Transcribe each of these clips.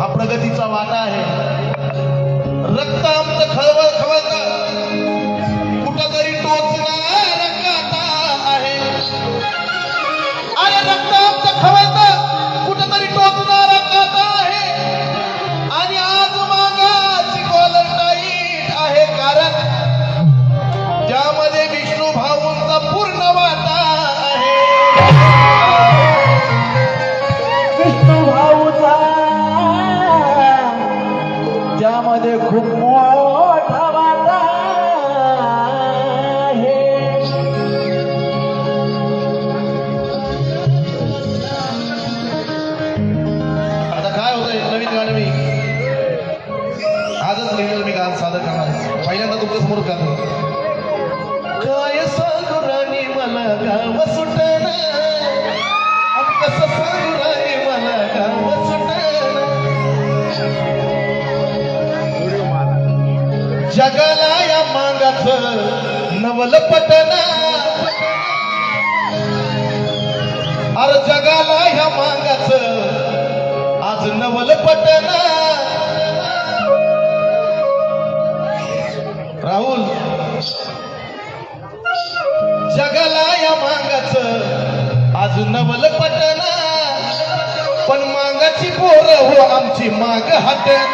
हा प्रगतीचा वाटा आहे. रक्त आमचं खळबळ खळत माझं झालेलं मी गाणं सादर करणार. पहिल्यांदा तुमच्यासमोर काय सांगू राणी मला जगाला या मांगाचं नवल पटणं अरे जगाला ह्या मागाच आज नवल पटना पोर हो आमची माग हटणार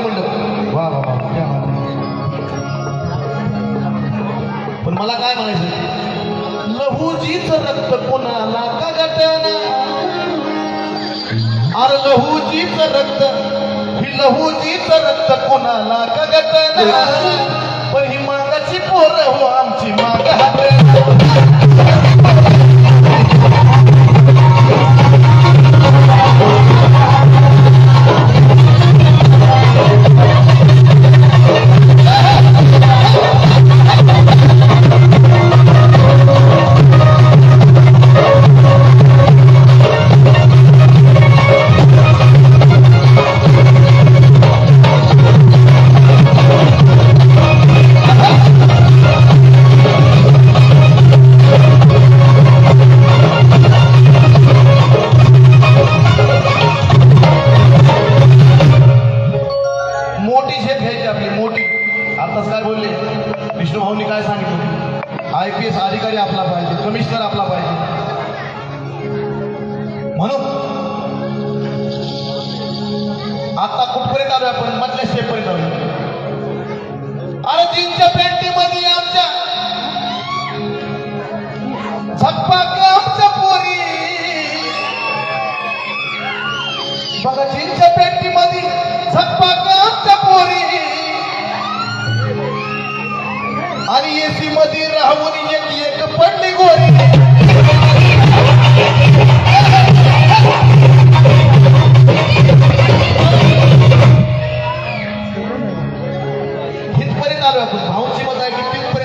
वाद्य म्हणलं वा वा पण मला काय म्हणायचं? लहूजीच रक्त कोणाला का गटना अरे लहूजीच रक्त ही लहूजीच रक्त कोणाला का गटना पण ही मागाची पोर हो आमची माग हा राहून एक एक पडली गोरी.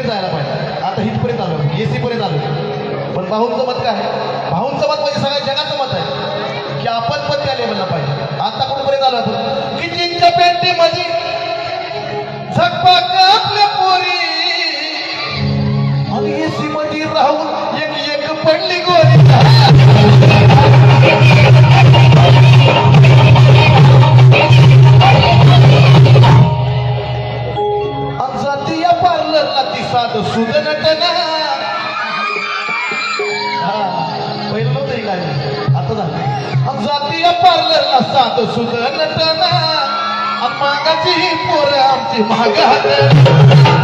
जायला पाहिजे. आता पण भाऊंचं मत काय आहे? भाऊंचं मत म्हणजे सगळ्या जगाचं मत आहे की आपण पण त्या लेवलला पाहिजे. आता कुठपर्यंत आलो आपण? की जिंच्या पेंटीमध्ये झकपाक आपल्या पोरी. राहून एक एक पडली गोरी. आणि जातीय पार्लरला ती साध सुद नटना हा पहिलं नव्हतं हे आता झालं. पार्लरला साध सुद मागाची पोरं आमची मागात.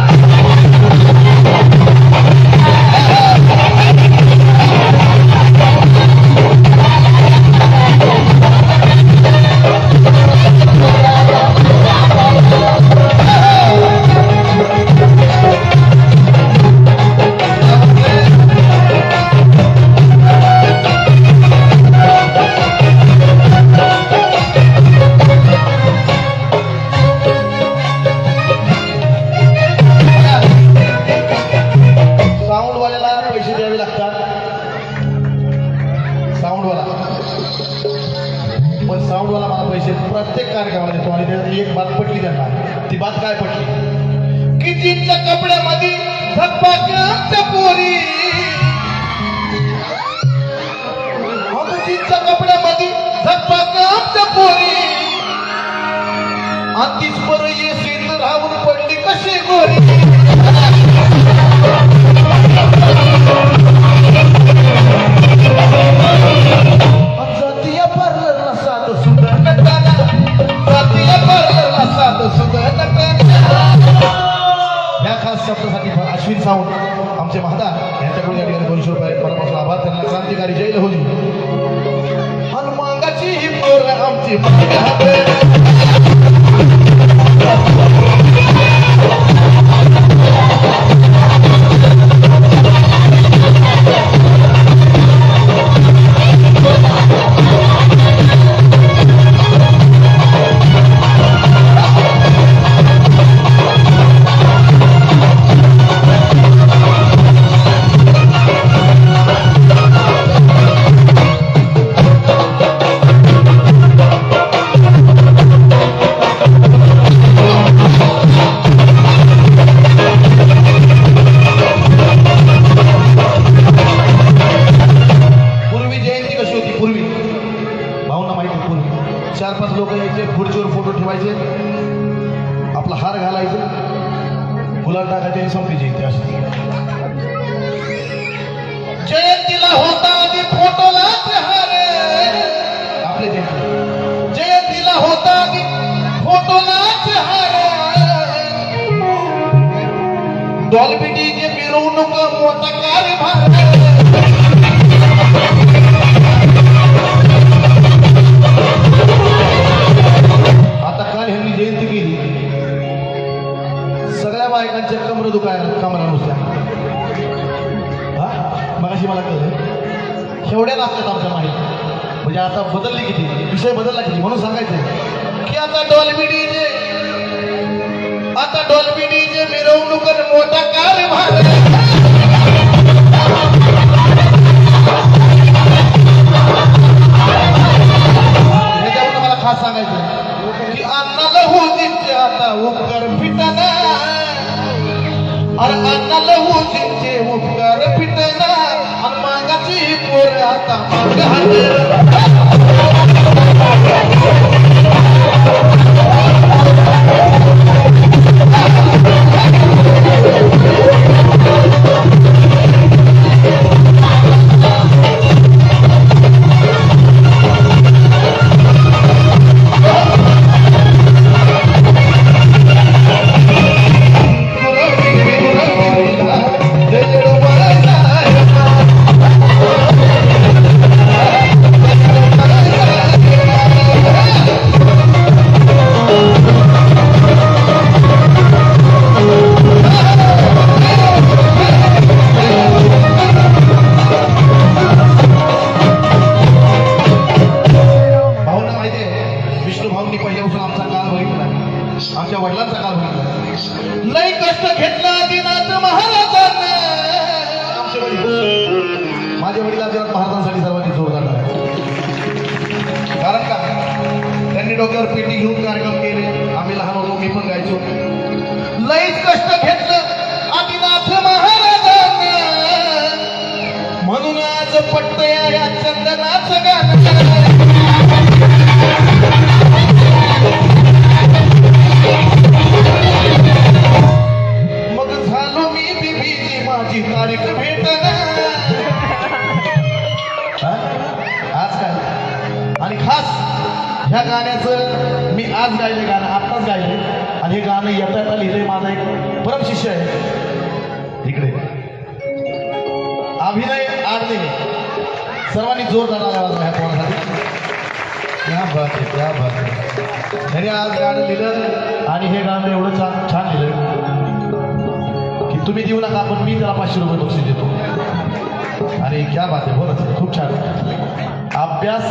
सावंत आमचे महादा यांच्याकडून या ठिकाणी दोनशे रुपये मनापासून आभार त्यांना क्रांतिकारी जैल होती हनुमांगाची ही पोर आमची आणि संपली जयंती अशी जयंतीला होता आधी फोटोला हार आपले जयंती जयंतीला होता आधी फोटोला हार डॉल्बी डीजे मिरवणूक मोठा कमर दुखायला नुसत्या हा? मगाशी मला कळलं. शेवड्या लागतात आमच्या माहिती. म्हणजे आता बदलली किती? विषय बदलला किती? म्हणून सांगायचं की आता डॉल्बी डीजे आता डॉल्बी डीजे मिरवणूक मोठा कारभार मला खास सांगायचं की अन्नाला होती आता. उपकर फिटना अरे अन्नाला होते उपकार फिटना आणि मागाची पोर आता मागात त्यांनी घेऊन कार्यक्रम केले. आम्ही लहान होतो मी पण गायचो. लईच कष्ट घेतलं. आदिनाथ महाराजांना. म्हणून आज पटतय या चंदनाचं गाणं. गाण्याचं गायले गाणं आत्ताच गायले आणि हे गाणं येता येता लिहिलंय माझा एक परम शिष्य आहे. इकडे. अभिनय आडले सर्वांनी जोरदार आवाज ह्या पोरासाठी क्या बात आहे क्या बात त्याने आज गाणं लिहिलं आणि हे गाणं एवढं छान छान लिहिलं की तुम्ही देऊ नका पण मी त्याला पाचशे रुपये बक्षीस देतो. आणि क्या बात आहे. बोला खूप छान. अभ्यास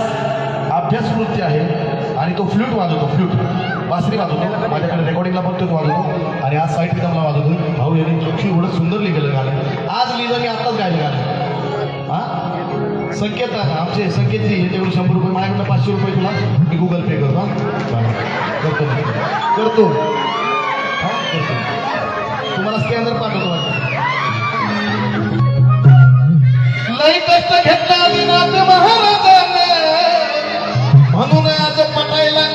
अभ्यास नृत्य आहे. आणि तो फ्लूट वाजवतो फ्लूट बासरी वाजवतो. माझ्याकडे रेकॉर्डिंगला पण तोच वाजवतो. आणि आज साईड पिकअपला वाजवतो. भाऊ यांनी चोखी एवढं सुंदर लिहिलेलं गाणं आज लिहिलं मी आत्ताच गायलं गाणं हा? संकेत आहे आमचे संकेतजी याच्याकडून शंभर रुपये. माझ्याकडनं पाचशे रुपये तुला. मी गुगल पे करतो करतो करतो. करतो. तुम्हाला स्कॅनर पाठवतो लई कष्ट घेतला म्हणून आज पटायला.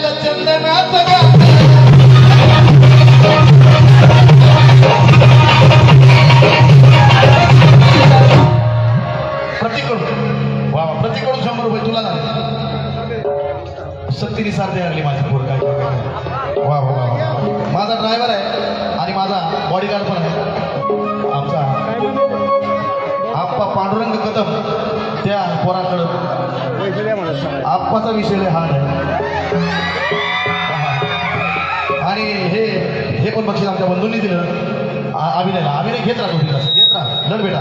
प्रतीकडून वा प्रतीकडून शंभर रुपये तुला सत्तीनी साथ द्यायला माझी पोर काय वा वा. माझा ड्रायव्हर आहे आणि माझा बॉडीगार्ड पण आहे. आमचा आप्पा पांडुरंग कदम त्या पोराकडं आप्पाचा विषय लय हार्ड आहे. आणि हे हे पण बक्षीस आमच्या बंधूंनी दिलं? आ- अभिनयला. अभिनय घेत राहतो तिला घेत राहा. दर बेटा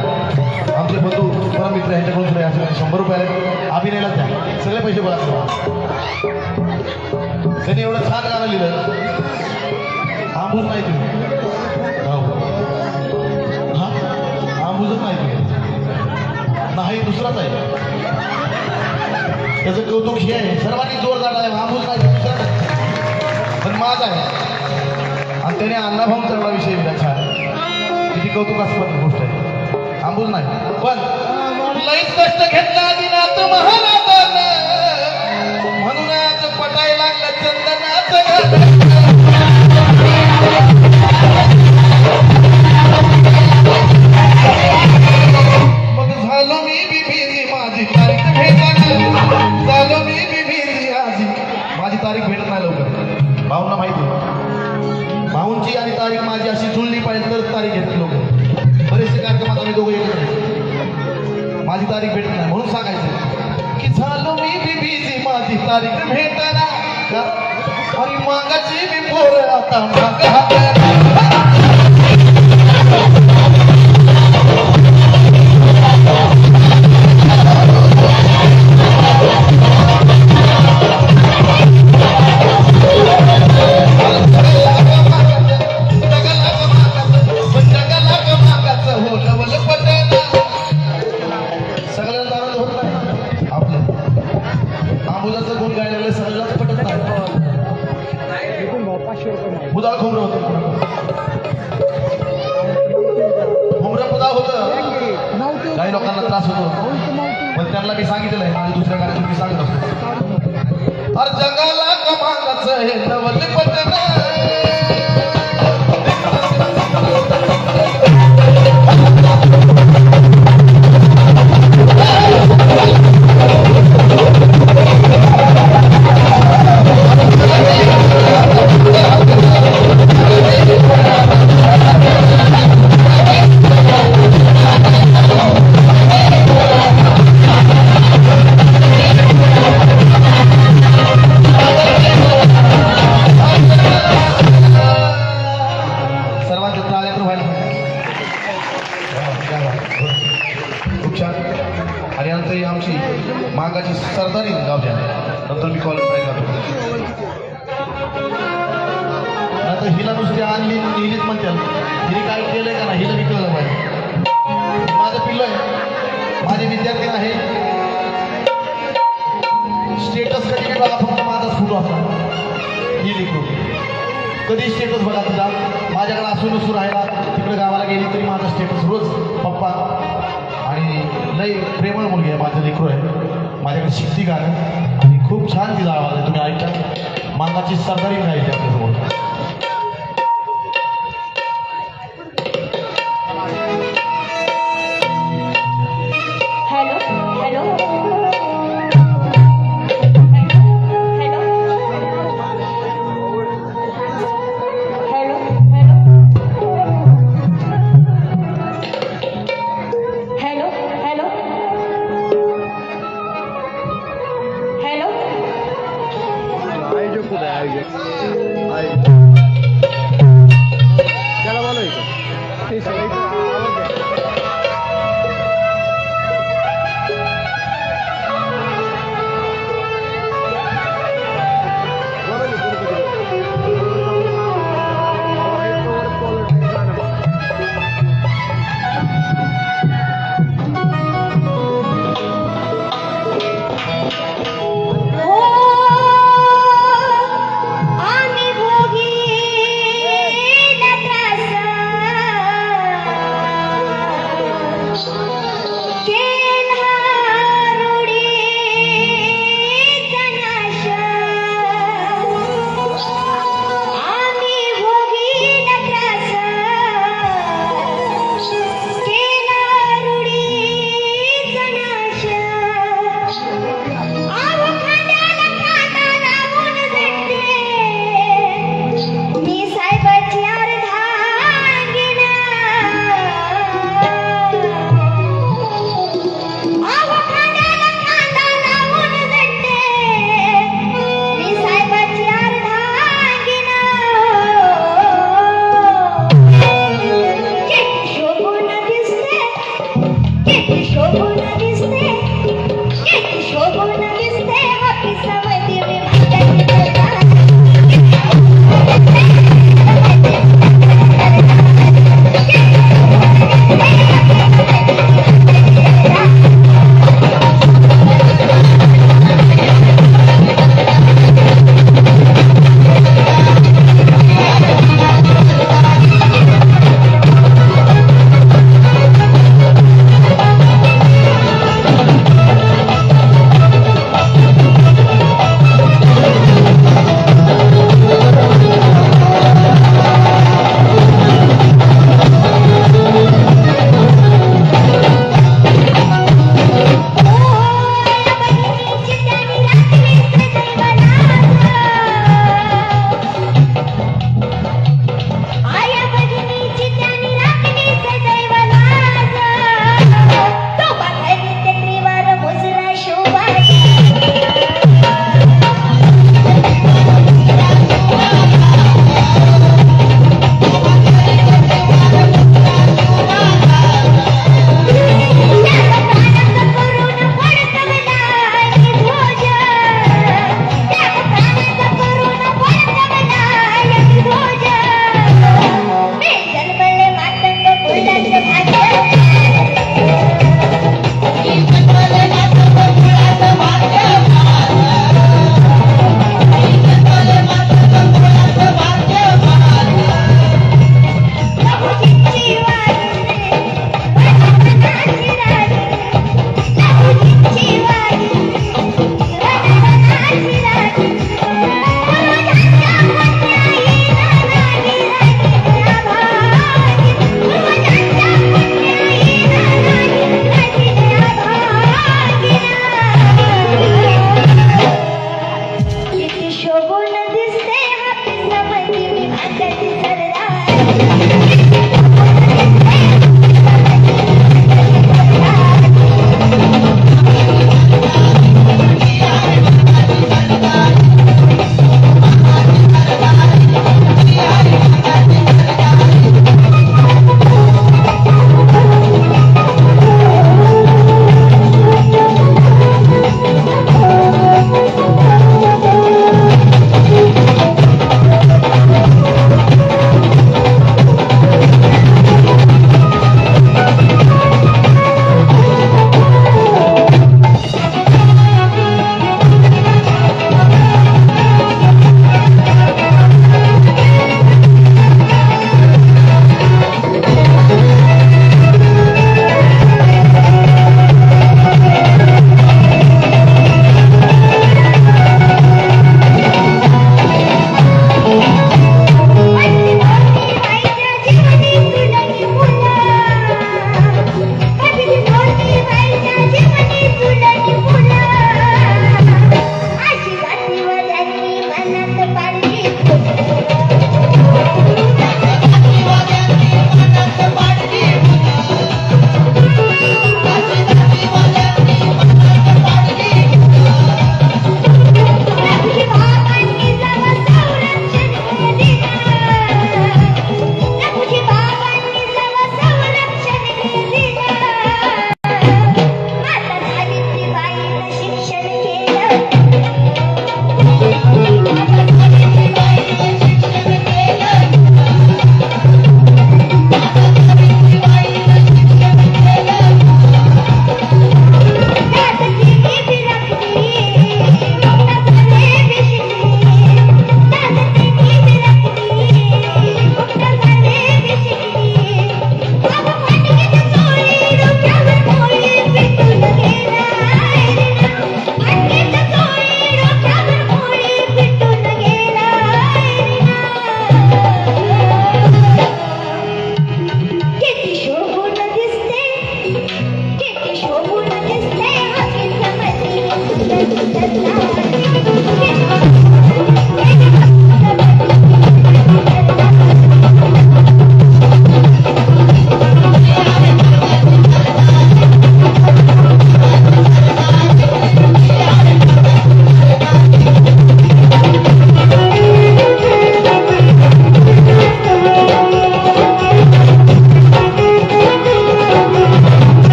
आमचे बंधू परम मित्र यांच्याकडून सुद्धा असे शंभर रुपये अभिनयला अभिनयलाच द्या. सगळे पैसे गोळा करा. त्यांनी एवढं छान गाणं लिहिलं. आंबूज नाही तुम्ही. हो हा? आंबूजच नाही तुम्ही. नाही दुसराच आहे. त्याचं कौतुक हे आहे. सर्वांनी जोरदार आहे नाही. पण माझ आहे. आणि त्याने अण्णाभाऊ एवढा विषय दिला छान किती कौतुकास्पद गोष्ट आहे. आंबूज नाही. पण लई कष्ट घेतला आदिनाथ महाराजांना. म्हणून आज पटायला लागलं चंदनाचं तारीख भेटत नाही लवकर. भाऊंना माहिती आहे. भाऊंची आणि तारीख माझी अशी जुळली पाहिजे तर तारीख घेतली लोक बरेचसे कार्यक्रमात आम्ही दोघं येतो माझी तारीख भेटत नाही म्हणून सांगायचं की झालो मी बिबिजी माझी तारीख भेटणार. आणि मागाची मी पोर आता मागा पण मी सांगितलेलं आहे आणि दुसऱ्या गाण्यातून मी सांगतो असतो. अरे जगाला कमालाचं हे नवल पटना सर्वांच्या आता हिला नुसती आणली हिलीच म्हणतात हिने काय केलंय का नाही हिला विकलं पाहिजे. माझं पिल्लो आहे. माझे विद्यार्थी आहे. स्टेटस कधी बघा फक्त माझाच फोटो असला ही लिखू कधी स्टेटस बघा तुझा? माझ्याकडे असून नसून राहिला तिकडे गावाला गेली तरी माझा स्टेटस रोज. पप्पा. आणि लई प्रेमळ मुलगी आहे माझं लेकरू आहे. माझ्याकडे शिकती गाणं खूप छान तिचा आवाज आहे. तुम्ही ऐका. मानाची सरदारी आहे त्यासोबत